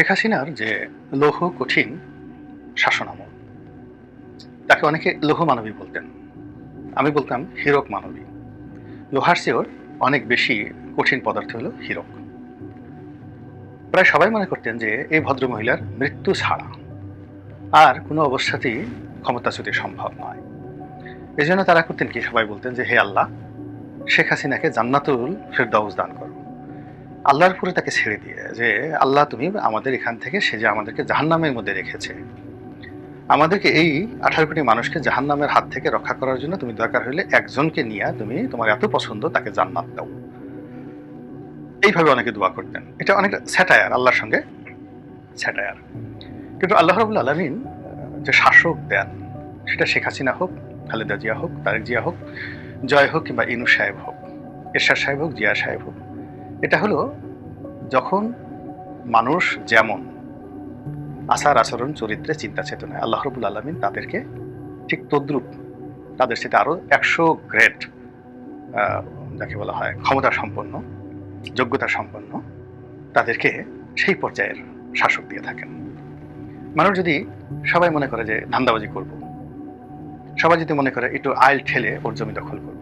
শেখ হাসিনার যে লৌহ কঠিন শাসনামল, তাকে অনেকে লৌহ মানবী বলতেন। আমি বলতাম হীরক মানবী। লোহার চেয়েও অনেক বেশি কঠিন পদার্থ হলো হীরক। প্রায় সবাই মনে করতেন যে এই ভদ্রমহিলার মৃত্যু ছাড়া আর কোনো অবস্থাতেই ক্ষমতাচ্যুতি সম্ভব নয়। এই জন্য তারা করতেন কি? সবাই বলতেন যে, হে আল্লাহ, শেখ হাসিনাকে জান্নাতুল ফেরদাউস দান করো। আল্লাহর পুরে তাকে ছেড়ে দিয়ে যে, আল্লাহ, তুমি আমাদের এখান থেকে সে যে আমাদেরকে জাহান্নামের মধ্যে রেখেছে। আমাদেরকে এই আঠারো কোটি মানুষকে জাহান্নামের হাত থেকে রক্ষা করার জন্য তুমি দরকার হলে একজনকে নিয়ে তুমি তোমার এত পছন্দ তাকে জান্নাত দাও। এইভাবে অনেকে দোয়া করতেন। এটা অনেকটা স্যাটায়ার, আল্লাহর সঙ্গে স্যাটায়ার। কিন্তু আল্লাহ রবুল আলমিন যে শাসক দেন, সেটা শেখ হাসিনা হোক, খালেদা জিয়া হোক, তারেক জিয়া হোক, জয় হোক কিংবা ইনু সাহেব হোক, এরশাদ সাহেব হোক, জিয়া সাহেব হোক এটা হলো যখন মানুষ যেমন আচার আচরণ, চরিত্রে চিন্তা চেতনায় আল্লাহ রবুল আলমিন তাদেরকে ঠিক তদ্রুপ তাদের সাথে আরও একশো গ্রেড যাকে বলা হয় ক্ষমতা সম্পন্ন, যোগ্যতা সম্পন্ন তাদেরকে সেই পর্যায়ের শাসক দিয়ে থাকেন। মানুষ যদি সবাই মনে করে যে ধান্দাবাজি করব, সবাই যদি মনে করে একটু আইল ঠেলে ওর জমি দখল করব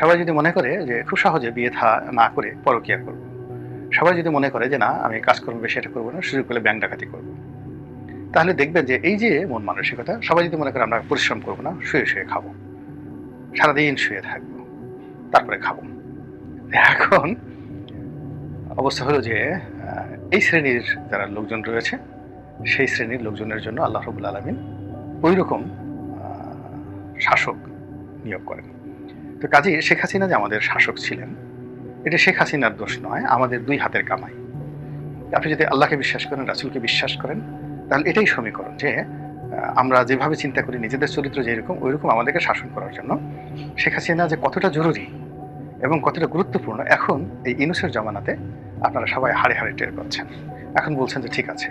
সবাই যদি মনে করে যে খুব সহজে বিয়ে থা, না করে পরকিয়া করব। সবাই যদি মনে করে যে না, আমি কাজকর্ম বেশি এটা করব না, সুযোগ পেলে ব্যাংক ডাকাতি করব। তাহলে দেখবেন যে এই যে মন মানসিকতা, সবাই যদি মনে করে আমরা পরিশ্রম করব না, শুয়ে শুয়ে খাব। সারাদিন শুয়ে থাকব, তারপরে খাব। এখন অবস্থা হলো যে এই শ্রেণির যারা লোকজন রয়েছে, সেই শ্রেণির লোকজনের জন্য আল্লাহ রবুল আলমিন ওই রকম শাসক নিয়োগ করেন। তো কাজে শেখ হাসিনা যে আমাদের শাসক ছিলেন, এটা শেখ হাসিনার দোষ নয়, আমাদের দুই হাতের কামাই। আপনি যদি আল্লাহকে বিশ্বাস করেন, রাসুলকে বিশ্বাস করেন, তাহলে এটাই সমীকরণ যে আমরা যেভাবে চিন্তা করি, নিজেদের চরিত্র যেরকম ওই রকম আমাদেরকে শাসন করার জন্য শেখ হাসিনা যে কতটা জরুরি এবং কতটা গুরুত্বপূর্ণ, এখন এই ইনুসের জমানাতে আপনারা সবাই হাড়ে হাড়ে টের পাচ্ছেন। এখন বলছেন যে, ঠিক আছে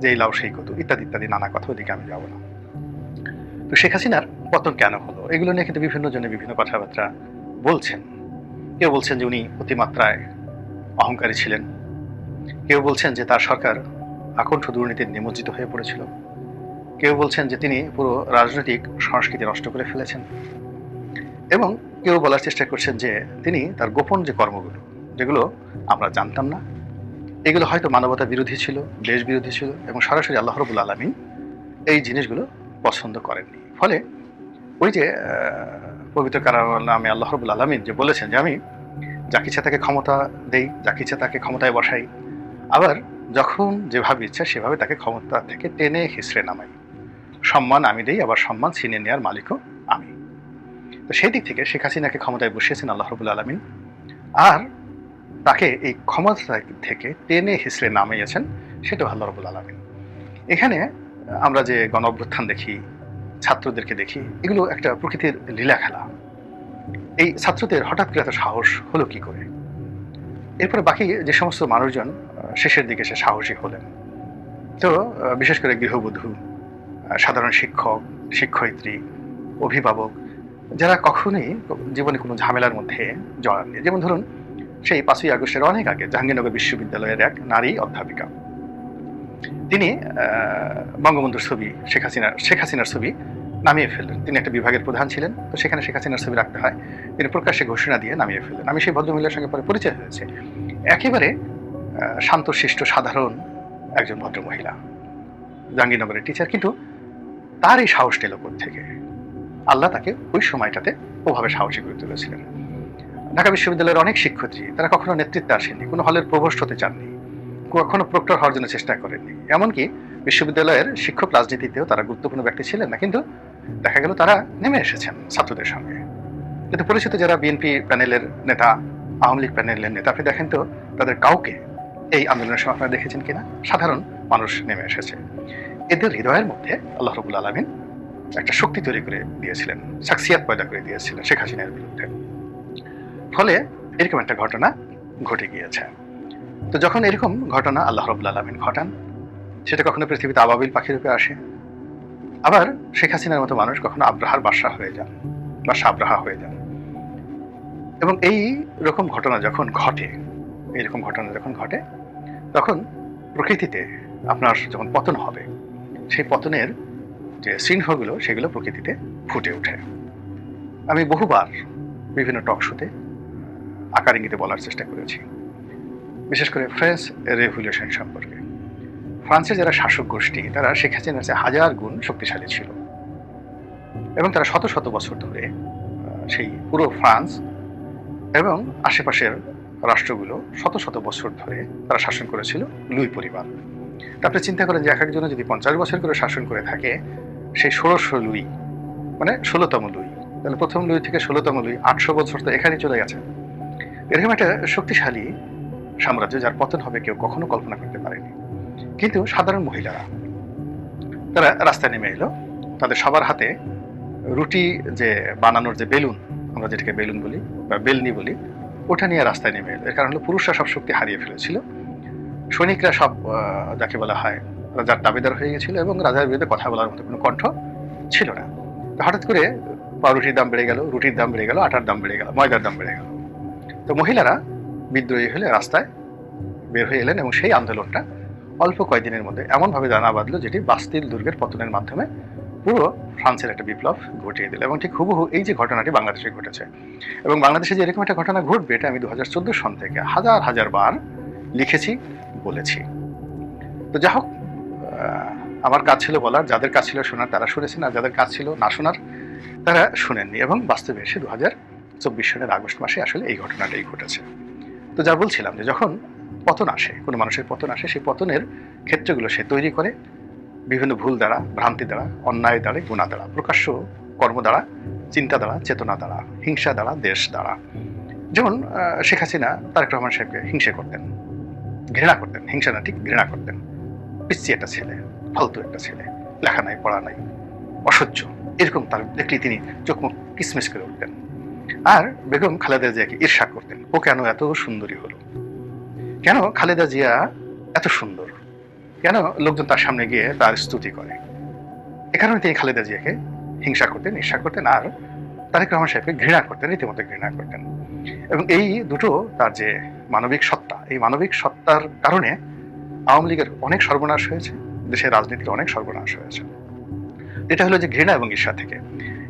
যে এই লাউ সেই কত ইত্যাদি ইত্যাদি, নানা কথা ওদিকে আমি যাব না। তো শেখ হাসিনার পতন কেন হলো? এগুলো নিয়ে কিন্তু বিভিন্ন জনে বিভিন্ন কথাবার্তা বলছেন। কেউ বলছেন যে উনি অতিমাত্রায় অহংকারী ছিলেন। কেউ বলছেন যে তার সরকার আকণ্ঠ দুর্নীতির নিমজ্জিত হয়ে পড়েছিল। কেউ বলছেন যে তিনি পুরো রাজনৈতিক সংস্কৃতি নষ্ট করে ফেলেছেন। এবং কেউ বলার চেষ্টা করছেন যে তিনি তার গোপন যে কর্মগুলো, যেগুলো আমরা জানতাম না, এগুলো হয়তো মানবতা বিরোধী ছিল, দেশ বিরোধী ছিল এবং সরাসরি আল্লাহ রবুল এই জিনিসগুলো পছন্দ করেননি। ফলে ওই যে পবিত্র কারার নামে আল্লাহ রবুল আলমিন যে বলেছেন যে আমি যাকে ইচ্ছা তাকে ক্ষমতা দেই, যাকে ইচ্ছা তাকে ক্ষমতায় বসাই। আবার যখন যেভাবে ইচ্ছা সেভাবে তাকে ক্ষমতা থেকে টেনে হিসড়ে নামাই। সম্মান আমি দেই, আবার সম্মান ছিনে নেওয়ার মালিকও আমি। তো সেই দিক থেকে শেখ হাসিনাকে ক্ষমতায় বসিয়েছেন আল্লাহ রবুল আলমিন। আর তাকে এই ক্ষমতা থেকে টেনে হিসড়ে নামিয়েছেন, সেটাও আল্লাহ রবুল আলমিন। এখানে আমরা যে গণ অভ্যুত্থান দেখি ছাত্রদেরকে দেখি, এগুলো একটা প্রকৃতির লীলা খেলা। এই ছাত্রদের হঠাৎ করে এত সাহস হলো কি করে? এরপরে বাকি যে সমস্ত মানুষজন শেষের দিকে সে সাহসী হলেন। তো বিশেষ করে গৃহবধূ সাধারণ শিক্ষক, শিক্ষয়িত্রী, অভিভাবক, যারা কখনোই জীবনে কোনো ঝামেলার মধ্যে জড়াননি। যেমন ধরুন, সেই পাঁচই আগস্টের অনেক আগে জাহাঙ্গীরনগর বিশ্ববিদ্যালয়ের এক নারী অধ্যাপিকা। তিনি বঙ্গবন্ধুর ছবি শেখ হাসিনার শেখ হাসিনার ছবি নামিয়ে ফেললেন। তিনি একটা বিভাগের প্রধান ছিলেন, তো সেখানে শেখ হাসিনার ছবি রাখতে হয়। তিনি প্রকাশ্যে ঘোষণা দিয়ে নামিয়ে ফেললেন। আমি সেই ভদ্রমহিলার সঙ্গে পরে পরিচয় হয়েছে। একেবারে শান্তশিষ্ট, সাধারণ একজন ভদ্রমহিলা। জাহাঙ্গীরনগরের টিচার কিন্তু তার এই সাহসটা এলো থেকে আল্লাহ তাকে ওই সময়টাতে ওভাবে সাহসী করে তুলেছিলেন। ঢাকা বিশ্ববিদ্যালয়ের অনেক শিক্ষার্থী, তারা কখনো নেতৃত্বে আসেননি, কোনো হলের প্রভোষ্ট হতে চাননি। কখনো প্রক্টর হওয়ার জন্য চেষ্টা করেননি। এমনকি বিশ্ববিদ্যালয়ের শিক্ষক রাজনীতিতেও তারা গুরুত্বপূর্ণ ব্যক্তি ছিলেন না, কিন্তু দেখা গেল তারা নেমে এসেছেন ছাত্রদের সঙ্গে। কিন্তু পরিচিত যারা বিএনপি প্যানেলের নেতা, আওয়ামী লীগ প্যানেলের নেতা, আপনি দেখেন তো তাদের কাউকে এই আন্দোলনের সময় আপনারা দেখেছেন কিনা? সাধারণ মানুষ নেমে এসেছে। এদের হৃদয়ের মধ্যে আল্লাহ রবুল আলমিন একটা শক্তি তৈরি করে দিয়েছিলেন, সাকসিয়াত পয়দা করে দিয়েছিলেন শেখ হাসিনার বিরুদ্ধে। ফলে এরকম একটা ঘটনা ঘটে গিয়েছে। তো যখন এরকম ঘটনা আল্লাহ রবুল্লা আলমিন ঘটান, সেটা কখনো পৃথিবীতে আবাবিল পাখি রূপে আসে? আবার শেখ হাসিনার মতো মানুষ কখনো আব্রাহার বাসা হয়ে যান বা সাবরাহা হয়ে যান। এবং এই রকম ঘটনা যখন ঘটে এইরকম ঘটনা যখন ঘটে, তখন প্রকৃতিতে আপনার যখন পতন হবে, সেই পতনের যে চিহ্নগুলো, সেগুলো প্রকৃতিতে ফুটে ওঠে। আমি বহুবার বিভিন্ন টক শোতে আকার ইঙ্গিতে বলার চেষ্টা করেছি। বিশেষ করে ফ্রেঞ্চ রেভলিউশন সম্পর্কে। ফ্রান্সের যারা শাসক গোষ্ঠী, তারা শেখ হাসিনার চেয়ে হাজার গুণ শক্তিশালী ছিল। এবং তারা শত শত বছর ধরে সেই পুরো ফ্রান্স এবং আশেপাশের রাষ্ট্রগুলো শত শত বছর ধরে তারা শাসন করেছিল লুই পরিবার তারপরে চিন্তা করেন যে এক একজনে যদি পঞ্চাশ বছর করে শাসন করে থাকে, সেই ষোড়শ লুই মানে ষোলোতম লুই, তাহলে প্রথম লুই থেকে ষোলোতম লুই আটশো বছর তো এখানে চলে গেছে। এরকম একটা শক্তিশালী সাম্রাজ্য যার পতন হবে কেউ কখনো কল্পনা করতে পারেনি। কিন্তু সাধারণ মহিলারা, তারা রাস্তায় নেমে এলো। তাদের সবার হাতে রুটি যে বানানোর যে বেলুন, আমরা যেটাকে বেলুন বলি বা বেলনি বলি, ওটা নিয়ে রাস্তায় নেমে এলো। এর কারণ হলো পুরুষরা সব শক্তি হারিয়ে ফেলেছিল। সৈনিকরা সব যাকে বলা হয় রাজার দাবিদার হয়ে গেছিল এবং রাজার বিরুদ্ধে কথা বলার মতো কোনো কণ্ঠ ছিল না। হঠাৎ করে পাউরুটির দাম বেড়ে গেল, রুটির দাম বেড়ে গেল, আটার দাম বেড়ে গেল, ময়দার দাম বেড়ে গেল। তো মহিলারা বিদ্রোহী হলে রাস্তায় বের হয়ে এলেন এবং সেই আন্দোলনটা অল্প কয়েকদিনের মধ্যে এমনভাবে দানা বাঁধলো যেটি বাস্তিল দুর্গের পতনের মাধ্যমে পুরো ফ্রান্সের একটা বিপ্লব ঘটিয়ে দিল। এবং ঠিক হুবহু এই যে ঘটনাটি বাংলাদেশে ঘটেছে এবং বাংলাদেশে যে এরকম একটা ঘটনা ঘটবে, এটা আমি দু হাজার চোদ্দ সন থেকে হাজার হাজার বার লিখেছি, বলেছি। তো যা হোক আমার কাজ ছিল বলার, যাদের কাজ ছিল শোনার তারা শুনেছেন, আর যাদের কাজ ছিল না শোনার তারা শুনেননি। এবং বাস্তবে এসে দু হাজার চব্বিশ সালের আগস্ট মাসে আসলে এই ঘটনাটাই ঘটেছে। তো যা বলছিলাম যে যখন পতন আসে, কোনো মানুষের পতন আসে, সেই পতনের ক্ষেত্রগুলো সে তৈরি করে বিভিন্ন ভুল দ্বারা, ভ্রান্তি দ্বারা, অন্যায় দ্বারা, গুণা দ্বারা, প্রকাশ্য কর্ম দ্বারা, চিন্তা দ্বারা, চেতনা দ্বারা, হিংসা দ্বারা, দেশ দ্বারা। যেমন শেখ হাসিনা, তারেক রহমান সাহেবকে হিংসা করতেন, ঘৃণা করতেন, হিংসা না, ঠিক ঘৃণা করতেন। পিচ্ছি একটা ছেলে, ফালতু একটা ছেলে, লেখা নাই, পড়া নাই, অসহ্য। এরকম তার দেখলে তিনি চোখ মুখ কিসমিস করে উঠতেন। আর বেগম খালেদা জিয়াকে ঈর্ষা করতেন। ও কেন এত সুন্দরী হলো? কেন খালেদা জিয়া এত সুন্দর? কেন লোকজন তার সামনে গিয়ে তার স্তুতি করে? এ কারণে তিনি খালেদা জিয়াকে হিংসা করতেন, ঈর্ষা করতেন আর তারেক রহমান সাহেবকে ঘৃণা করতেন রীতিমতো ঘৃণা করতেন। এবং এই দুটো তার যে মানবিক সত্তা, এই মানবিক সত্তার কারণে আওয়ামী লীগের অনেক সর্বনাশ হয়েছে, দেশের রাজনীতির অনেক সর্বনাশ হয়েছে। এটা হলো যে ঘৃণা এবং ঈর্ষা থেকে।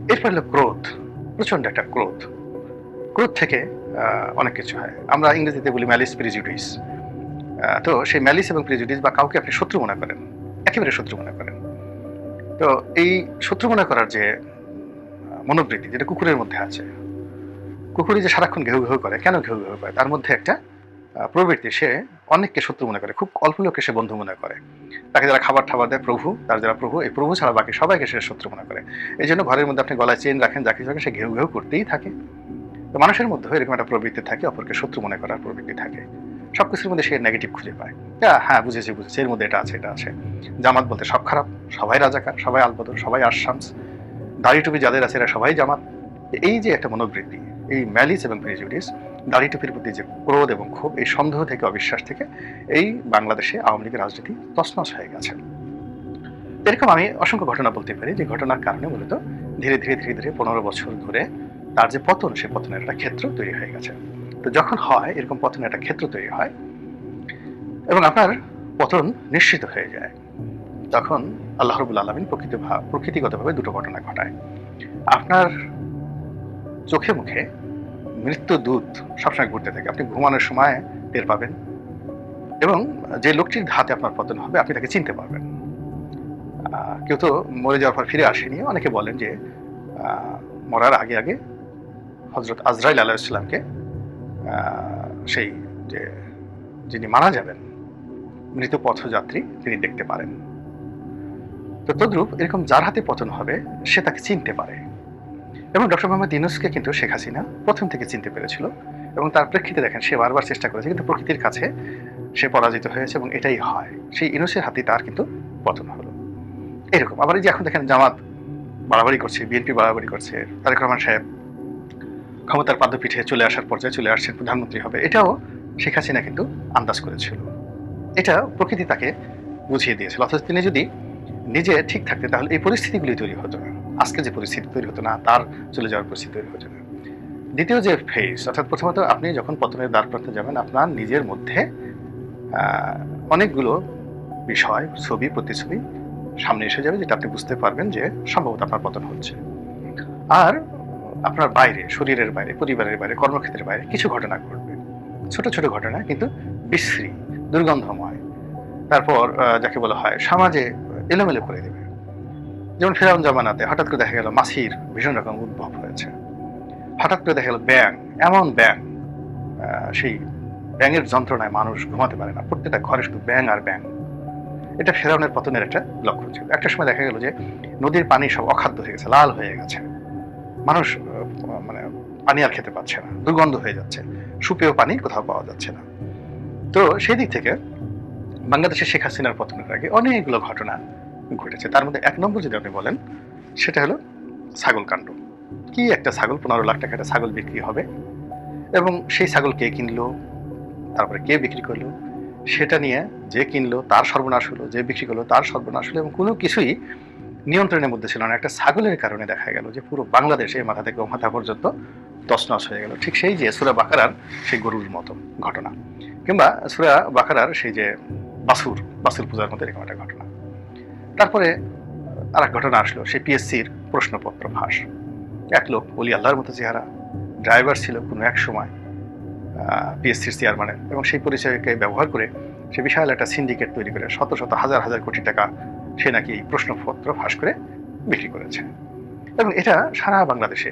এরপর হলো ক্রোধ। প্রচণ্ড একটা ক্রোধ। ক্রোধ থেকে অনেক কিছু হয়। আমরা ইংরেজিতে বলি ম্যালিস প্রিজুডিস তো সেই ম্যালিস এবং প্রিজুডিস বা কাউকে আপনি শত্রু মনে করেন, একেবারে শত্রু মনে করেন। তো এই শত্রু মনে করার যে মনোবৃত্তি যেটা কুকুরের মধ্যে আছে, কুকুরই যে সারাক্ষণ ঘেউ ঘেউ করে, কেন ঘেউ ঘেউ করে? তার মধ্যে একটা প্রবৃত্তি সে অনেককে শত্রু মনে করে, খুব অল্প লোককে সে বন্ধু মনে করে। তাকে যারা খাবার টাবার দেয়, প্রভু, তার যারা প্রভু, এই প্রভু ছাড়া বাকি সবাইকে সে শত্রু মনে করে। এই জন্য ঘরের মধ্যে আপনি গলায় চেন রাখেন যাকে রাখেন সে ঘেউ ঘেউ করতেই থাকে। তো মানুষের মধ্যে এরকম একটা প্রবৃত্তি থাকে, অপরকে শত্রু মনে করার প্রবৃত্তি থাকে। সব কিছুর মধ্যে সে নেগেটিভ খুঁজে পায়। হ্যাঁ বুঝেছি বুঝেছি, এর মধ্যে এটা আছে এটা আছে। জামাত বলতে সব খারাপ, সবাই রাজাকার, সবাই আলবদর, সবাই আশামস দাড়ি টুপি যাদের আছে এরা সবাই জামাত। এই যে একটা মনোবৃত্তি, এই ম্যালিস এবং প্রিজুডিস দাড়ি টুপির প্রতি যে ক্রোধ এবং ক্ষোভ, এই সন্দেহ থেকে, অবিশ্বাস থেকে এই বাংলাদেশে আওয়ামী লীগের রাজনীতি তছনছ হয়ে গেছে। এরকম আমি অসংখ্য ঘটনা বলতে পারি, যে ঘটনার কারণে মূলত ধীরে ধীরে ধীরে ধীরে পনেরো বছর ধরে তার যে পতন সে পতনের একটা ক্ষেত্র তৈরি হয়ে গেছে। তো যখন হয়, এরকম পতনের একটা ক্ষেত্র তৈরি হয়, এবং আপনার পতন নিশ্চিত হয়ে যায়, তখন আল্লাহ রবুল আলমিন প্রকৃতি প্রকৃতিগতভাবে দুটো ঘটনা ঘটায়। আপনার চোখে মুখে মৃত্যু দূত সবসময় ঘুরতে থাকে। আপনি ঘুমানোর সময় টের পাবেন এবং যে লোকটির হাতে আপনার পতন হবে, আপনি তাকে চিনতে পারবেন। কেউ তো মরে যাওয়ার পর ফিরে আসেনি। অনেকে বলেন যে মরার আগে আগে হজরত আজরাইল আলাহ ইসলামকে সেই যে যিনি মারা যাবেন, মৃত পথযাত্রী তিনি দেখতে পারেন। তো তদ্রূপ এরকম যার হাতে পতন হবে, সে তাকে চিনতে পারে। এবং ডক্টর মোহাম্মদ ইউনুসকে কিন্তু শেখ হাসিনা প্রথম থেকে চিনতে পেরেছিল এবং তার প্রেক্ষিতে দেখেন সে বারবার চেষ্টা করেছে, কিন্তু প্রকৃতির কাছে সে পরাজিত হয়েছে এবং এটাই হয়। সেই ইউনুসের হাতে তার কিন্তু পতন হলো। এরকম। আবার এই যে এখন দেখেন জামাত বাড়াবাড়ি করছে, বিএনপি বাড়াবাড়ি করছে, তারেক রহমান সাহেব ক্ষমতার পাদপীঠে চলে আসার পর্যায়ে চলে আসছেন, প্রধানমন্ত্রী হবে। এটাও শেখ হাসিনা কিন্তু আন্দাজ করেছিল। এটা প্রকৃতি তাকে বুঝিয়ে দিয়েছিল। অথচ তিনি যদি নিজে ঠিক থাকতে, তাহলে এই পরিস্থিতিগুলি তৈরি হতো। না আজকে যে পরিস্থিতি তৈরি হতো না, তার চলে যাওয়ার পরিস্থিতি তৈরি হতো না। দ্বিতীয় যে ফেজ অর্থাৎ প্রথমত আপনি যখন পতনের দ্বার প্রান্তে যাবেন, আপনার নিজের মধ্যে অনেকগুলো বিষয়, ছবি, প্রতিছবি সামনে এসে যাবে, যেটা আপনি বুঝতে পারবেন যে সম্ভবত আপনার পতন হচ্ছে। আর আপনার বাইরে, শরীরের বাইরে, পরিবারের বাইরে, কর্মক্ষেত্রের বাইরে কিছু ঘটনা ঘটবে। ছোট ছোট ঘটনা, কিন্তু বিশ্রী, দুর্গন্ধময়। তারপর যাকে বলা হয় সমাজে এলোমেলো করে দেবে। যেমন ফেরাউন জামানাতে হঠাৎ করে দেখা গেল মাছির ভীষণ রকম উদ্ভব হয়েছে। হঠাৎ করে দেখা গেল ব্যাং এমন ব্যাং সেই ব্যাঙের যন্ত্রণায় মানুষ ঘুমাতে পারে না। প্রত্যেকটা ঘরে শুধু ব্যাং আর ব্যাং এটা ফেরাউনের পতনের একটা লক্ষণ ছিল। একটা সময় দেখা গেল যে নদীর পানি সব অখাদ্য হয়ে গেছে, লাল হয়ে গেছে। মানুষ মানে পানি আর খেতে পাচ্ছে না, দুর্গন্ধ হয়ে যাচ্ছে। সুপেয় পানি কোথাও পাওয়া যাচ্ছে না। তো সেই দিক থেকে বাংলাদেশের শেখ হাসিনার পতনের আগে অনেকগুলো ঘটনা ঘটেছে। তার মধ্যে এক নম্বর যদি আপনি বলেন, সেটা হলো ছাগল কাণ্ড। কি একটা ছাগল, পনেরো লাখ টাকা একটা ছাগল বিক্রি হবে এবং সেই ছাগল কে কিনলো, তারপরে কে বিক্রি করল, সেটা নিয়ে যে কিনলো তার সর্বনাশ হলো, যে বিক্রি করল তার সর্বনাশ হলো এবং কোনো কিছুই নিয়ন্ত্রণের মধ্যে ছিল না। একটা ছাগলের কারণে দেখা গেল যে পুরো বাংলাদেশে মাথা থেকে মাথা পর্যন্ত তছনছ হয়ে গেল। ঠিক সেই যে সুরা বাকারার সেই গরুর মতো ঘটনা। কিংবা সুরা বাকারার সেই যে বাসুর বাসুর পূজার মধ্যে এরকম একটা ঘটনা। তারপরে আর এক ঘটনা আসলো, সেই পিএসসির প্রশ্নপত্র ফাঁস। এক লোক বলি আল্লাহর মতো চেহারা, ড্রাইভার ছিল কোনো এক সময় পিএসসির চেয়ারম্যানের এবং সেই পরিচয়কে ব্যবহার করে সে বিশাল একটা সিন্ডিকেট তৈরি করে, শত শত, হাজার হাজার কোটি টাকা সে নাকি এই প্রশ্নপত্র ফাঁস করে বিক্রি করেছে। এবং এটা সারা বাংলাদেশে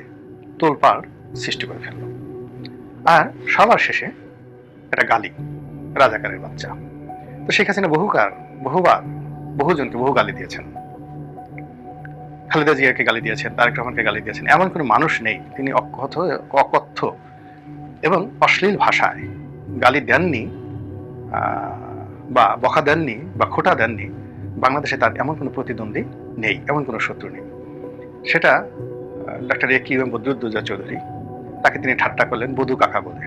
তোলপাড় সৃষ্টি করে ফেলল। আর সবার শেষে একটা গালি, রাজাকারের বাচ্চা। তো শেখ হাসিনা বহুকার বহুবার বহুজনকে বহু গালি দিয়েছেন। খালেদা জিয়াকে গালি দিয়েছেন, তারেক রহমানকে গালি দিয়েছেন, এমন কোনো মানুষ নেই তিনি অকথ, অকথ্য এবং অশ্লীল ভাষায় গালি দেননি বা বকা দেননি, বা খোটা দেননি। বাংলাদেশে তার এমন কোনো প্রতিদ্বন্দ্বী নেই, এমন কোনো শত্রু নেই। সেটা doctor A Q M Badruddoza Chowdhury, তাকে তিনি ঠাট্টা করলেন, বধু কাকা বলে।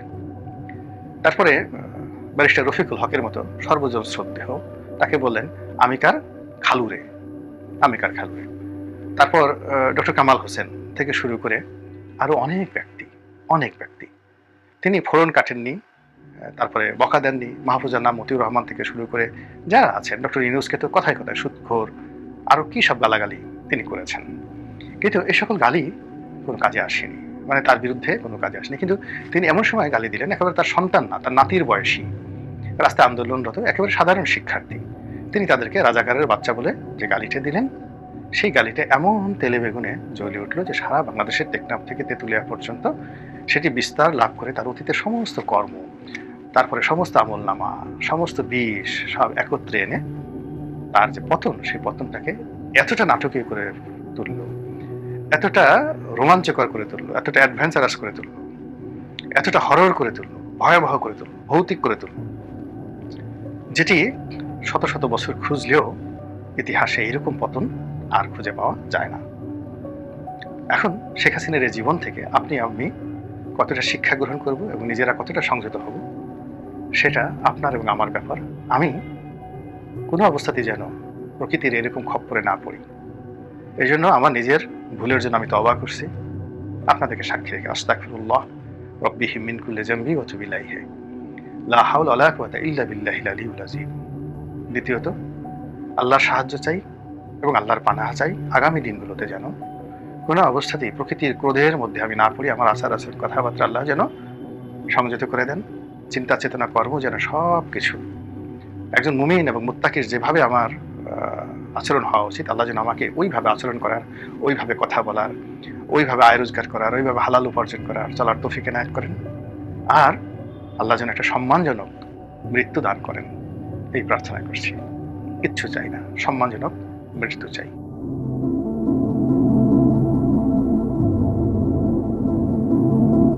তারপরে ব্যারিস্টার রফিকুল হকের মতো সর্বজন শ্রদ্ধেয়, তাকে বললেন, আমি কার? খালুরে। আমি কার খালুরে? তারপর ডক্টর কামাল হোসেন থেকে শুরু করে আরও অনেক ব্যক্তি অনেক ব্যক্তি। তিনি ফোরন কাটেননি তারপরে বকা দেননি, মাহফুজার নাম মতিউর রহমান থেকে শুরু করে যারা আছেন, ডক্টর ইউনুসকে তো কথায় কথায় সুৎখোর আরও কি সব গালাগালি তিনি করেছেন। কিন্তু এ সকল গালি কোনো কাজে আসেনি। মানে তার বিরুদ্ধে কোনো কাজে আসেনি। কিন্তু তিনি এমন সময় গালি দিলেন, একেবারে তার সন্তান না, তার নাতির বয়সী, রাস্তায় আন্দোলনরত, একেবারে সাধারণ শিক্ষার্থী। তিনি তাদেরকে রাজাকারের বাচ্চা বলে যে গালিটা দিলেন, সেই গালিটা এমন তেলে বেগুনে জ্বলে উঠল যে সারা বাংলাদেশের টেকনাফ থেকে তেঁতুলিয়া পর্যন্ত সেটি বিস্তার লাভ করে তার অতীতের সমস্ত কর্ম, তারপরে সমস্ত আমল নামা সমস্ত বিষ সব একত্রে এনে তার যে পতন, সেই পতনটাকে এতটা নাটকীয় করে তুললো। এতটা রোমাঞ্চকর করে তুললো, এতটা অ্যাডভেঞ্চারাস করে তুললো, এতটা হরর করে তুললো, ভয়াবহ করে তুললো, ভৌতিক করে তুললো, যেটি শত শত বছর খুঁজলেও ইতিহাসে এরকম পতন আর খুঁজে পাওয়া যায় না। এখন শেখ হাসিনার এই জীবন থেকে আপনি, আমি কতটা শিক্ষা গ্রহণ করব এবং নিজেরা কতটা সংযত হব, সেটা আপনার এবং আমার ব্যাপার। আমি কোনো অবস্থাতেই যেন প্রকৃতির এরকম খপ্পরে না পড়ি। এই জন্য আমার নিজের ভুলের জন্য আমি তবা করছি। আপনাদেরকে সাক্ষী রেখে আস্তাকফিরুল্লাহ রব্বি হিমিন জাম্বি ও চুবিলাইহে লা হাউল ইল্লা দ্বিতীয়ত, আল্লাহর সাহায্য চাই এবং আল্লাহর পানাহা চাই আগামী দিনগুলোতে যেন কোনো অবস্থাতেই প্রকৃতির ক্রোধের মধ্যে আমি না পড়ি, আমার আচার আচরণ, কথাবার্তা আল্লাহ যেন সংযত করে দেন। চিন্তা চেতনা কর্ম যেন সব কিছু একজন মুমিন এবং মুত্তাকির যেভাবে আমার আচরণ হওয়া উচিত। আল্লাহ যেন আমাকে ওইভাবে আচরণ করার, ওইভাবে কথা বলার, ওইভাবে আয় রোজগার করার, ওইভাবে হালাল উপার্জন করার চলার তফিক এনায়ত করেন। আর আল্লাহ যেন একটা সম্মানজনক মৃত্যু দান করেন। এই প্রার্থনা করছি। কিচ্ছু চাই না। সম্মানজনক মৃত্যু চাই।